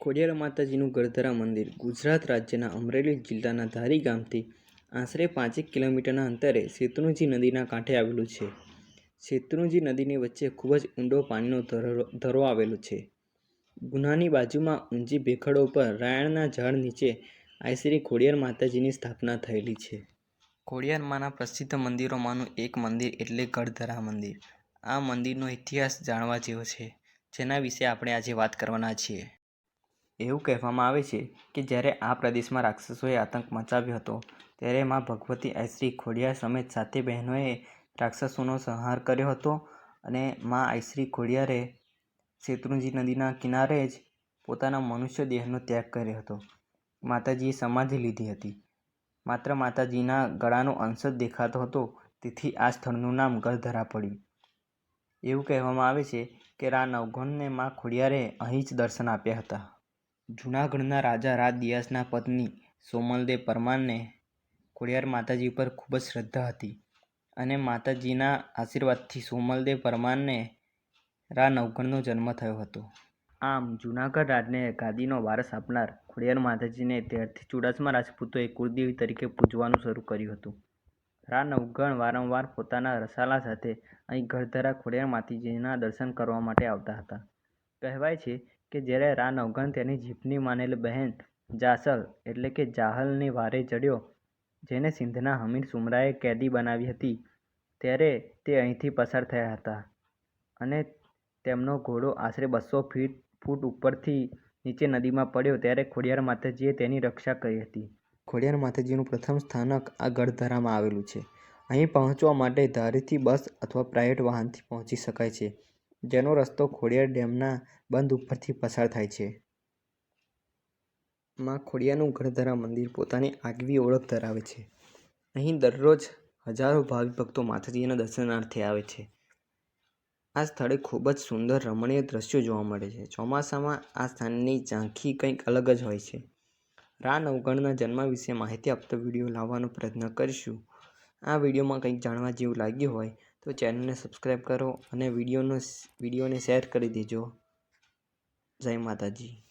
ખોડિયાર માતાજીનું ગરધરા મંદિર ગુજરાત રાજ્યના અમરેલી જિલ્લાના ધારી ગામથી આશરે પાંચેક કિલોમીટરના અંતરે શેત્રુંજી નદીના કાંઠે આવેલું છે. શેત્રુંજી નદીની વચ્ચે ખૂબ જ ઊંડો પાણીનો ધરો આવેલો છે. ગુનાની બાજુમાં ઊંચી ભેખડો પર રાયણના ઝાડ નીચે આઈ શ્રી ખોડિયાર માતાજીની સ્થાપના થયેલી છે. ખોડિયારમાંના પ્રસિદ્ધ મંદિરોમાંનું એક મંદિર એટલે ગઢધરા મંદિર. આ મંદિરનો ઇતિહાસ જાણવા જેવો છે, જેના વિશે આપણે આજે વાત કરવાના છીએ. એવું કહેવામાં આવે છે કે જ્યારે આ પ્રદેશમાં રાક્ષસોએ આતંક મચાવ્યો હતો, ત્યારે માં ભગવતી આઈશ્રી ખોડિયાર સમેત સાતે બહેનોએ રાક્ષસોનો સંહાર કર્યો હતો અને માં આઈશ્રી ખોડિયારે શેત્રુંજી નદીના કિનારે જ પોતાના મનુષ્ય દેહનો ત્યાગ કર્યો હતો. માતાજીએ સમાધિ લીધી હતી. માત્ર માતાજીના ગળાનો અંશ જ દેખાતો હતો, તેથી આ સ્થળનું નામ ગઢધરા પડ્યું. એવું કહેવામાં આવે છે કે રા નવઘણને માં ખોડિયારે અહીં જ દર્શન આપ્યા હતા. જૂનાગઢના રાજા રાજ દિયાસના પત્ની સોમલદેવ પરમારને ખોડિયાર માતાજી પર ખૂબ જ શ્રદ્ધા હતી અને માતાજીના આશીર્વાદથી સોમલદેવ પરમારને રા નવઘણનો જન્મ થયો હતો. આમ, જૂનાગઢ રાજને ગાદીનો વારસ આપનાર ખોડિયાર માતાજીને ત્યારથી ચુડાસમા રાજપૂતોએ કુળદેવી તરીકે પૂજવાનું શરૂ કર્યું હતું. રા નવઘણ વારંવાર પોતાના રસાલા સાથે અહીં ગઢધરા ખોડિયાર માતાજીના દર્શન કરવા માટે આવતા હતા. કહેવાય છે કે જ્યારે રા નવઘણ તેની જીભની માનેલી બહેન જાસલ એટલે કે જાહલની વારે ચડ્યો, જેને સિંધના હમીર સુમરાએ કેદી બનાવી હતી, ત્યારે તે અહીંથી પસાર થયા હતા અને તેમનો ઘોડો આશરે બસો ફીટ, ફૂટ ઉપરથી નીચે નદીમાં પડ્યો ત્યારે ખોડિયાર માતાજીએ તેની રક્ષા કરી હતી. ખોડિયાર માતાજીનું પ્રથમ સ્થાનક આ ગઢધરામાં આવેલું છે. અહીં પહોંચવા માટે ધારીથી બસ અથવા પ્રાઇવેટ વાહનથી પહોંચી શકાય છે. જેનો રસ્તો ખોડિયાર ડેમના બંધ ઉપરથી પસાર થાય છે. માં ખોડિયારનું ગણધરા મંદિર પોતાની આગવી ઓળખ ધરાવે છે. અહીં દરરોજ હજારો ભાવિ ભક્તો માતાજીના દર્શનાર્થે આવે છે. આ સ્થળે ખૂબ જ સુંદર રમણીય દ્રશ્યો જોવા મળે છે. ચોમાસામાં આ સ્થાનની ઝાંખી કંઈક અલગ જ હોય છે. રા નવગણના જન્મ વિશે માહિતી આપતો વીડિયો લાવવાનો પ્રયત્ન કરીશું. આ વિડીયોમાં કંઈક જાણવા જેવું લાગ્યું હોય તો ચેનલને સબસ્ક્રાઈબ કરો અને વિડીયોનો વિડીયોને શેર કરી દેજો. જય માતાજી.